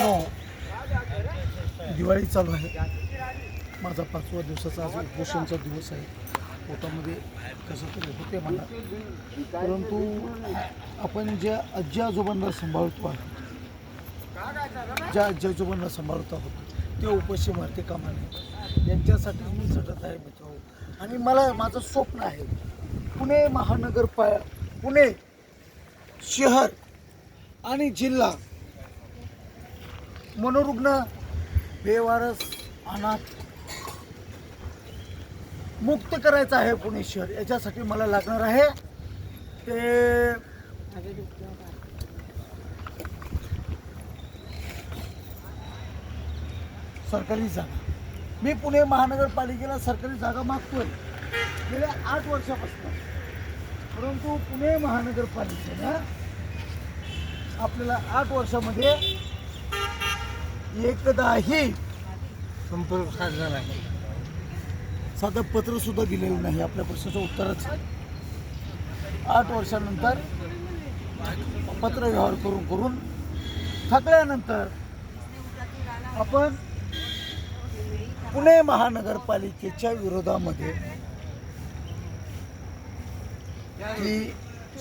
हो. दिवाळी चालू आहे. माझा पाचवा दिवसाचा आज उपोषणचा दिवस आहे. पोटामध्ये कसं तरी होते मला परंतु आपण ज्या आजी आजोबांना सांभाळतो आहे ज्या आजी आजोबांना सांभाळत आहोत ते उपाशी मारते कामा नये यांच्यासाठी मी झटत आहे मित्र. आणि मला माझं स्वप्न आहे पुणे महानगरपा पुणे शहर आणि जिल्हा मनोरुग्ण बेवारस अनाथ मुक्त करायचं आहे पुणे शहर. याच्यासाठी मला लागणार आहे. ते सरकारी जागा. मी पुणे महानगरपालिकेला सरकारी जागा मागतोय. गेल्या आठ वर्षापासून. परंतु पुणे महानगरपालिकेनं आपल्याला आठ वर्षामध्ये एकदाही संपर्क साधला नाही. साधं पत्र सुद्धा दिलेलं नाही. आपल्या प्रश्नाचं उत्तरच. आठ वर्षानंतर पत्र व्यवहार करून करून थकल्यानंतर आपण पुणे महानगरपालिकेच्या विरोधामध्ये की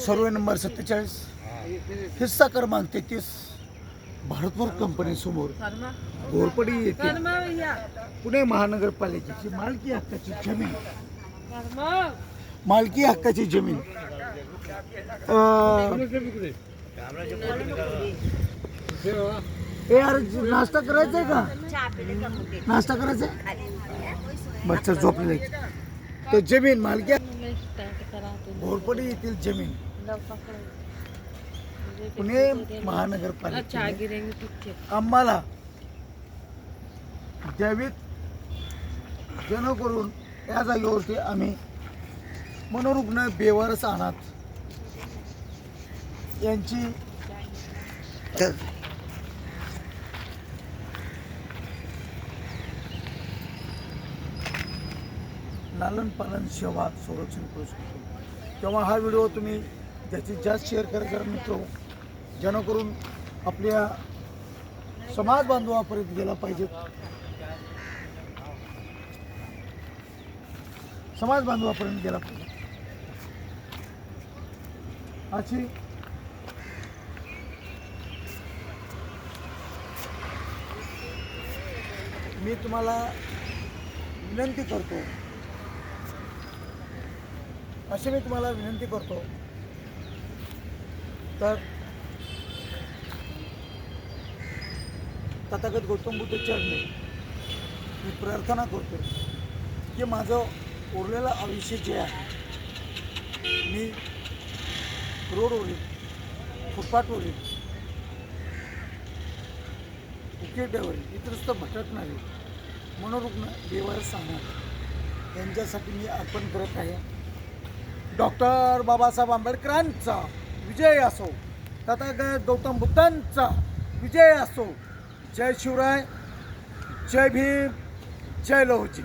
सर्वे नंबर सत्तेचाळीस हिस्सा क्रमांक तेहतीस भारतभर कंपनीसमोर घोरपडी येथे पुणे महानगरपालिकेची मालकी हक्काची जमीन. मालकी हक्काची जमीन. ए अरे नाश्ता करायचा आहे का? नाश्ता करायचा झोपलेला आहे. तर जमीन मालकी घोरपडी येथील जमीन. पुणे महानगरपालिकेने आम्हाला द्यावीत जेणेकरून या जागेवरती आम्ही मनोरुग्ण बेवारस अनाथ यांची लालन पालन सेवा संरक्षण करू शकतो. तेव्हा हा व्हिडिओ तुम्ही जास्तीत जास्त शेअर करा जरा मित्र जेणेकरून आपल्या समाज बांधवापर्यंत गेला पाहिजे. समाज बांधवापर्यंत गेला पाहिजे. अशी मी तुम्हाला विनंती करतो. अशी मी तुम्हाला विनंती करतो. तर तथागत गौतम बुद्ध चरणी मी प्रार्थना करतो की माझं उरलेलं आयुष्य जे आहे मी रोडवरील फुटपाथवरील उकेट्यावरील इतरस्त भटकणारे मनोरुग्ण देवाला सांगणार. यांच्यासाठी मी अर्पण करत आहे. डॉक्टर बाबासाहेब आंबेडकरांचा विजय असो तथागत गौतम बुद्धांचा विजय असो. जय शिवराय जय भीम जय लहोजी.